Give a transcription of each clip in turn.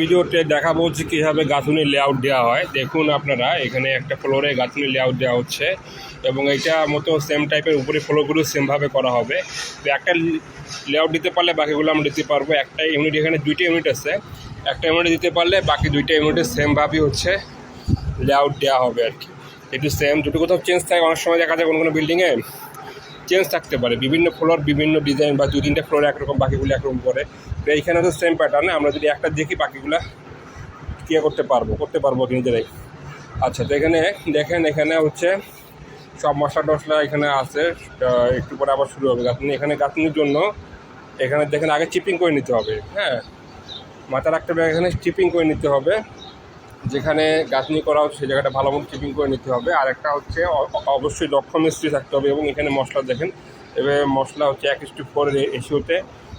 ভিডিওতে দেখাবো হচ্ছে কীভাবে গাঁথুনি লেআউট দেওয়া হয়। দেখুন আপনারা, এখানে একটা ফ্লোরে গাঁথুনি লেআউট দেওয়া হচ্ছে এবং এইটা মতো সেম টাইপের উপরে ফ্লোরগুলো সেমভাবে করা হবে। তো একটা লেআউট দিতে পারলে বাকিগুলো আমরা দিতে পারব। একটা ইউনিট এখানে দুইটা ইউনিট আছে। একটা ইউনিট দিতে পারলে বাকি দুইটা ইউনিটে সেমভাবেই হচ্ছে লেআউট দেওয়া হবে আর কি। একটু সেম দুটো কোথাও চেঞ্জ থাকে, অনেক সময় দেখা যায় কোনো কোনো বিল্ডিংয়ে চেঞ্জ থাকতে পারে। বিভিন্ন ফ্লোর বিভিন্ন ডিজাইন বা দু তিনটে ফ্লোর একরকম, বাকিগুলো একরকম করে তো এইখানে তো সেম প্যাটার্ন আমরা যদি একটা দেখি বাকিগুলো ক্লিয়ার করতে পারব করতে পারব নিজেরাই। আচ্ছা তো এখানে দেখেন, এখানে হচ্ছে সব মশলা টশলা এখানে আছে একটু পরে আবার শুরু হবে গাঁথনি। এখানে গাঁথনির জন্য, এখানে দেখেন আগে চিপিং করে নিতে হবে হ্যাঁ। মাথা রাখতে হবে, এখানে চিপিং করে নিতে হবে। যেখানে গাঁথনি করা হচ্ছে, সেই জায়গাটা ভালো মতো চিপিং করে নিতে হবে। আর একটা হচ্ছে অবশ্যই দক্ষ মিস্ত্রি থাকতে হবে এবং এখানে মশলা দেখেন, এবার মশলা হচ্ছে এক স্টু ফোর এসিওতে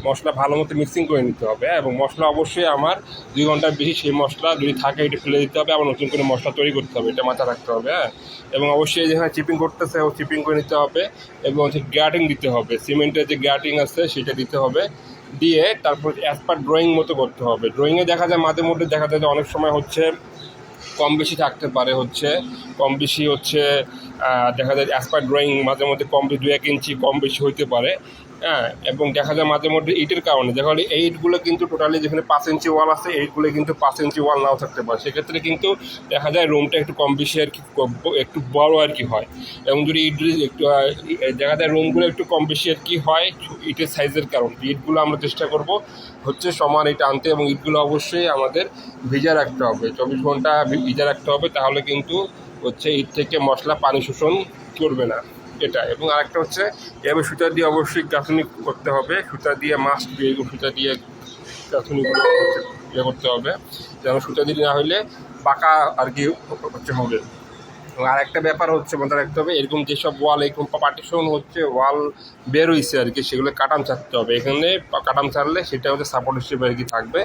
মশলা ভালো মতো মিক্সিং করে নিতে হবে হ্যাঁ? এবং মশলা অবশ্যই আমার দুই ঘণ্টার বেশি সেই মশলা যদি থাকে, এটা ফেলে দিতে হবে, আবার নতুন করে মশলা তৈরি করতে হবে, এটা মাথা রাখতে হবে হ্যাঁ? এবং অবশ্যই যেখানে চিপিং করতেছে, ও চিপিং করে নিতে হবে এবং হচ্ছে গ্যাটিং দিতে হবে। সিমেন্টের যে গ্যাটিং আছে, সেটা দিতে হবে। দিয়ে তারপর অ্যাজ পার ড্রয়িং মতো করতে হবে। ড্রয়িংয়ে দেখা যায় মাঝে মধ্যে দেখা যায় যে অনেক সময় হচ্ছে কম বেশি থাকতে পারে হচ্ছে। কম বেশি হচ্ছে দেখা যায় অ্যাজ পার ড্রয়িং মাঝে মধ্যে কম বেশি দু এক ইঞ্চি কম বেশি হইতে পারে। হ্যাঁ এবং দেখা যায় মাঝে মধ্যে ইটের কারণে। দেখা গেলো এইটগুলো কিন্তু টোটালি যেখানে পাঁচ ইঞ্চি ওয়াল আছে এইটগুলো কিন্তু পাঁচ ইঞ্চি ওয়াল নাও থাকতে পারে। সেক্ষেত্রে কিন্তু দেখা যায় রুমটা একটু কম বেশি আর কি একটু বড় আর কি হয়। এবং যদি ইট একটু দেখা যায় রুমগুলো একটু কম বেশি আর কি হয় ইটের সাইজের কারণ। ইটগুলো আমরা চেষ্টা করব হচ্ছে সমান এটা আনতে এবং ইটগুলো অবশ্যই আমাদের ভিজা রাখতে হবে। চব্বিশ ঘণ্টা ভিজা রাখতে হবে, তাহলে কিন্তু হচ্ছে ইট থেকে মশলা, পানি শোষণ করবে না। এটা। এবং আরেকটা হচ্ছে, এভাবে সুতা দিয়ে অবশ্যই গাঁথনি করতে হবে। সুতা দিয়ে মাস্ক দিয়ে সুতা দিয়ে গাঁথনিগুলো ইয়ে করতে হবে। যেন সুতা দিয়ে না হলে পাকা আর কি হচ্ছে হবে। এবং আরেকটা ব্যাপার হচ্ছে মাথায় রাখতে হবে, এরকম যেসব ওয়াল এরকম পার্টিশন হচ্ছে ওয়াল বের হয়েছে আর কি, সেগুলো কাটাম ছাড়তে হবে। এখানে কাটাম ছাড়লে সেটা হচ্ছে সাপোর্ট হিসেবে আর কি থাকবে।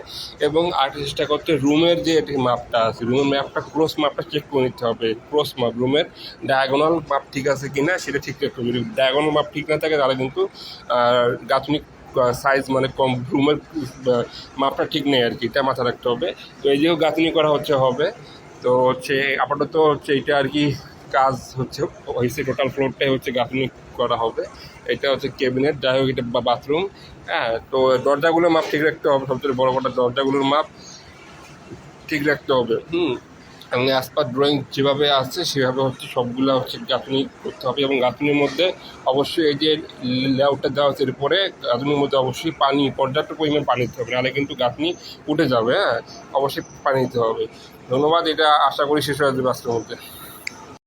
এবং আর চেষ্টা করতে রুমের যে মাপটা আছে, রুমের ম্যাপটা ক্রস মাপটা চেক করে নিতে হবে। ক্রস মাপ রুমের ডায়াগোনাল মাপ ঠিক আছে কি না সেটা ঠিক রাখতে হবে। যদি ডায়াগোনাল মাপ ঠিক না থাকে, তাহলে কিন্তু গাঁথনিক সাইজ মানে কম, রুমের মাপটা ঠিক নেই আর কি, এটা মাথা রাখতে হবে। তো এই যেও গাঁথনি করা হচ্ছে, হবে। তো হচ্ছে আপাতত হচ্ছে এটা আর কি কাজ হচ্ছে, হয়েছে টোটাল ফ্লোরটাই হচ্ছে গাঁথনি করা হবে। এটা হচ্ছে ক্যাবিনেট যাই হোক এটা বাথরুম হ্যাঁ তো দরজাগুলোর মাপ ঠিক রাখতে হবে, সবচেয়ে বড় কথা দরজাগুলোর মাপ ঠিক রাখতে হবে। হুম। এবং অ্যাসপার ড্রয়িং যেভাবে আসছে সেভাবে হচ্ছে সবগুলো হচ্ছে গাঁথনি করতে হবে এবং গাঁথনির মধ্যে অবশ্যই এই যে লেআউটটা দেওয়া হচ্ছে এরপরে গাঁথনির মধ্যে অবশ্যই পানি, পর্যাপ্ত পরিমাণ পানি দিতে হবে, নাহলে কিন্তু গাঁথনি উঠে যাবে হ্যাঁ? অবশ্যই পানি দিতে হবে। ধন্যবাদ, এটা আশা করি শেষ হয়ে যাবে আজকের মধ্যে।